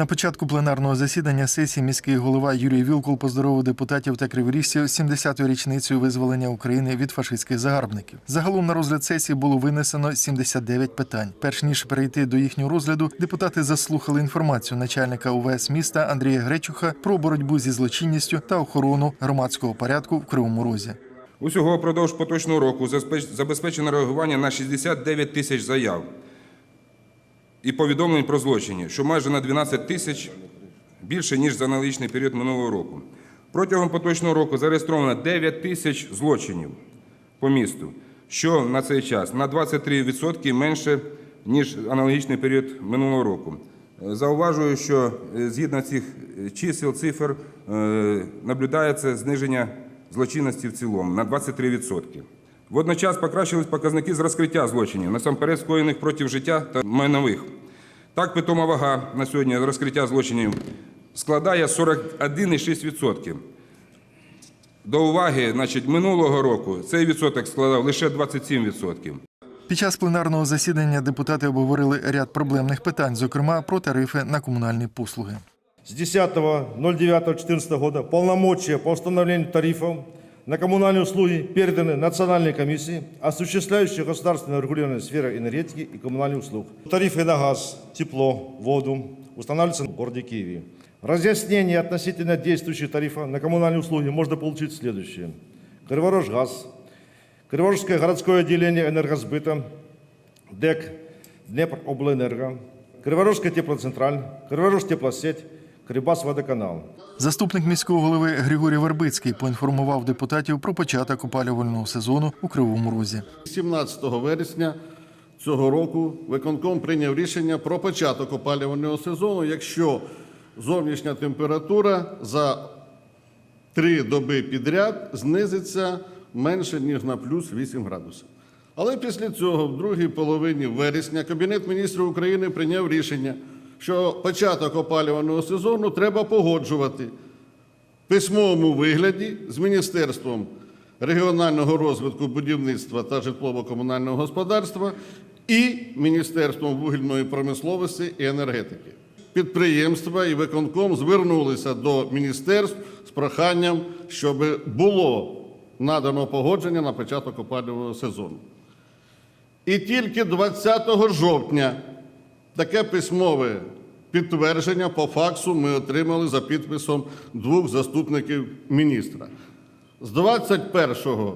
На початку пленарного засідання сесії міський голова Юрій Вілкул поздоровив депутатів та криворіжців з 70-ю річницею визволення України від фашистських загарбників. Загалом на розгляд сесії було винесено 79 питань. Перш ніж перейти до їхнього розгляду, депутати заслухали інформацію начальника УВС міста Андрія Гречуха про боротьбу зі злочинністю та охорону громадського порядку в Кривому Розі. Усього впродовж поточного року забезпеч- забезпечено реагування на 69 тисяч заяв і повідомлень про злочині, що майже на 12 тисяч більше, ніж за аналогічний період минулого року. Протягом поточного року зареєстровано 9 тисяч злочинів по місту, що на цей час на 23% менше, ніж аналогічний період минулого року. Е, Зауважую, що е, згідно цих е, чисел, цифр, наблюдається зниження злочинності в цілому на 23%. Водночас покращились показники з розкриття злочинів, насамперед скоєних проти життя та майнових. Так, питома вага на сьогодні розкриття злочинів складає 41,6%. До уваги, значить, минулого року цей відсоток складав лише 27%. Під час пленарного засідання депутати обговорили ряд проблемних питань, зокрема про тарифи на комунальні послуги. С 10.09.2014 года полномочия по установлению тарифов на коммунальные услуги переданы Национальной комиссии, осуществляющей государственное регулирование сферы энергетики и коммунальных услуг. Тарифы на газ, тепло, воду устанавливаются в городе Киеве. Разъяснение относительно действующих тарифов на коммунальные услуги можно получить следующее. Криворожгаз, Криворожское городское отделение энергосбыта, ДЭК, Днепробленерго, Криворожская теплоцентраль, Криворож Кривбас водоканал. Заступник міського голови Григорій Вербицький поінформував депутатів про початок опалювального сезону у Кривому Розі. 17 вересня цього року виконком прийняв рішення про початок опалювального сезону, якщо зовнішня температура за три доби підряд знизиться менше ніж на плюс 8 градусів. Але після цього, в другій половині вересня, Кабінет міністрів України прийняв рішення, що початок опалювального сезону треба погоджувати в письмовому вигляді з Міністерством регіонального розвитку будівництва та житлово-комунального господарства і Міністерством вугільної промисловості і енергетики. Підприємства і виконком звернулися до міністерств з проханням, щоб було надано погодження на початок опалювального сезону. І тільки 20 жовтня таке письмове підтвердження по факсу ми отримали за підписом двох заступників міністра. З 21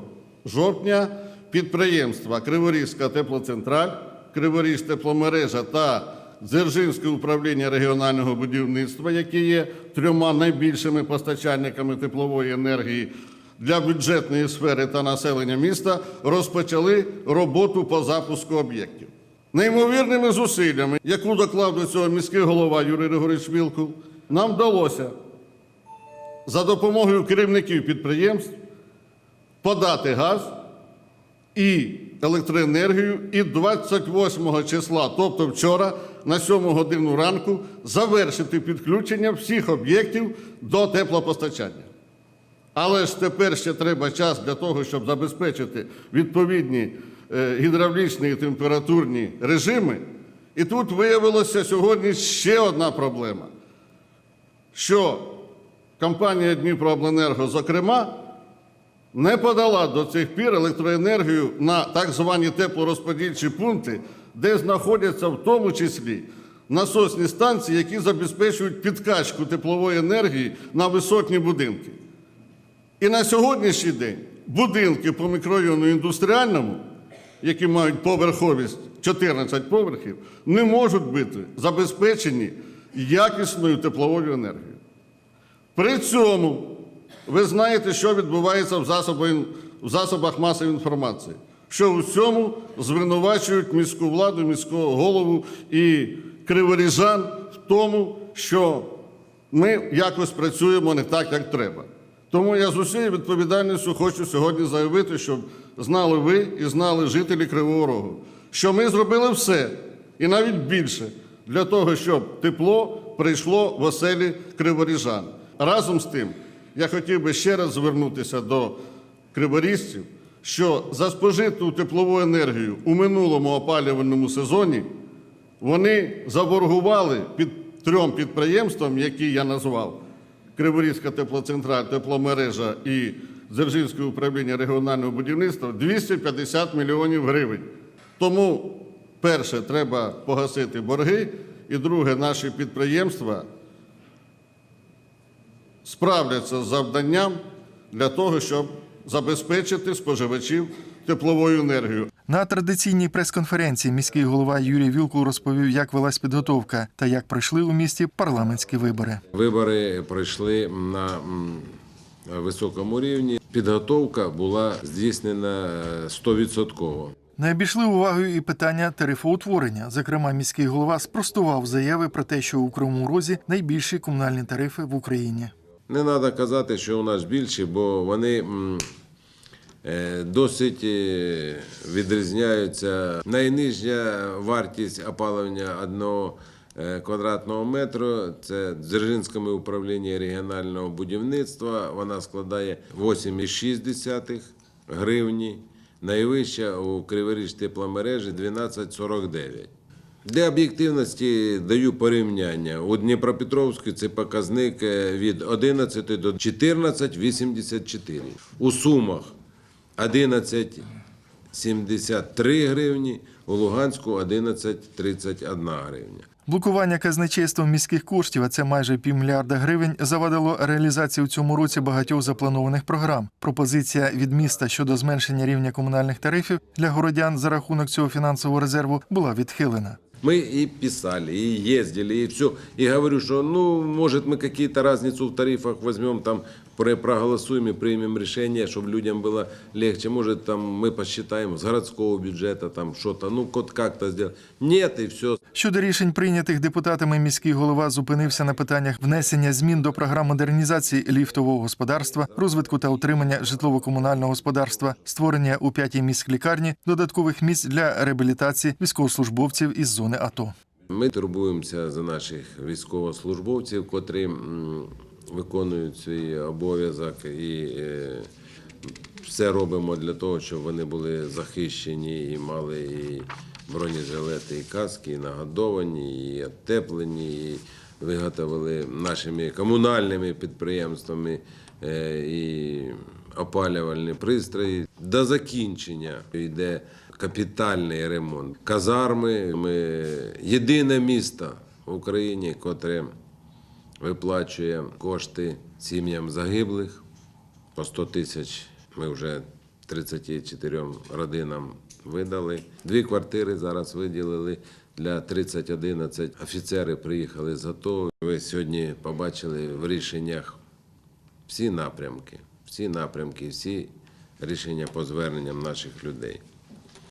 жовтня підприємства Криворізька теплоцентраль, Криворіж тепломережа та Дзержинське управління регіонального будівництва, які є трьома найбільшими постачальниками теплової енергії для бюджетної сфери та населення міста, розпочали роботу по запуску об'єктів. Неймовірними зусиллями, яку доклав до цього міський голова Юрій Григорович Вілкул, нам вдалося за допомогою керівників підприємств подати газ і електроенергію, і 28 числа, тобто вчора, на 7 годину ранку, завершити підключення всіх об'єктів до теплопостачання. Але ж тепер ще треба час для того, щоб забезпечити відповідні гідравлічні і температурні режими. І тут виявилося сьогодні ще одна проблема, що компанія Дніпрообленерго, зокрема, не подала до цих пір електроенергію на так звані теплорозподільчі пункти, де знаходяться в тому числі насосні станції, які забезпечують підкачку теплової енергії на висотні будинки. І на сьогоднішній день будинки по мікрорайону індустріальному, які мають поверховість 14 поверхів, не можуть бути забезпечені якісною тепловою енергією. При цьому ви знаєте, що відбувається в засобах, в масової інформації, що у цьому звинувачують міську владу, міського голову і криворіжан в тому, що ми якось працюємо не так, як треба. Тому я з усією відповідальністю хочу сьогодні заявити, щоб знали ви і знали жителі Кривого Рогу, що ми зробили все і навіть більше для того, щоб тепло прийшло в оселі криворіжан. Разом з тим, я хотів би ще раз звернутися до криворіжців, що за спожиту теплову енергію у минулому опалювальному сезоні вони заборгували під трьом підприємствам, які я назвав: Криворізька теплоцентраль, тепломережа і Дзержинське управління регіонального будівництва 250 мільйонів гривень. Тому, перше, треба погасити борги, і друге, наші підприємства справляться з завданням для того, щоб забезпечити споживачів тепловою енергією. На традиційній прес-конференції міський голова Юрій Вілкул розповів, як велась підготовка та як пройшли у місті парламентські вибори. Вибори пройшли на високому рівні. Підготовка була здійснена е, 100%. Не обійшли увагою і питання тарифоутворення. Зокрема, міський голова спростував заяви про те, що у Кривому Розі найбільші комунальні тарифи в Україні. Не треба казати, що у нас більші, бо вони е, досить е, відрізняються. Найнижня вартість опалення одного е, квадратного метру це Дзержинському управлінні регіонального будівництва. Вона складає 8,6 гривні. Найвища у Криворіж тепломережі 12,49. Для об'єктивності даю порівняння. У Дніпропетровську це показник е, від 11 до 14,84. У Сумах 11,73 гривні, у Луганську 11,31 гривня. Блокування казначейством міських коштів, а це майже півмільярда гривень, завадило реалізації у цьому році багатьох запланованих програм. Пропозиція від міста щодо зменшення рівня комунальних тарифів для городян за рахунок цього фінансового резерву була відхилена. Мы и писали, и ездили, и все. И говорю, что, ну, может, мы какие-то разницу в тарифах возьмем, там, про- проголосуем и примем решение, чтобы людям было легче. Может, там, мы посчитаем с городского бюджета, там, что-то, ну, вот как-то сделать. Нет, и все. Щодо рішень, прийнятих депутатами, міський голова зупинився на питаннях внесення змін до програм модернізації ліфтового господарства, розвитку та утримання житлово-комунального господарства, створення у п'ятій міськлікарні додаткових місць для реабілітації військовослужбовців із зони АТО. Ми турбуємося за наших військовослужбовців, котрі виконують свій обов'язок і е, все робимо для того, щоб вони були захищені і мали і бронежилети, і каски, і нагодовані, і отеплені, і виготовили нашими комунальними підприємствами е, і опалювальні пристрої. До закінчення йде капітальний ремонт. Казарми. Ми єдине місто в Україні, котре виплачує кошти сім'ям загиблих. По 100 тисяч ми вже 34 родинам видали. Дві квартири зараз виділили для 3011. Офіцери приїхали з АТО. Ви сьогодні побачили в рішеннях всі напрямки, всі напрямки, всі рішення по зверненням наших людей.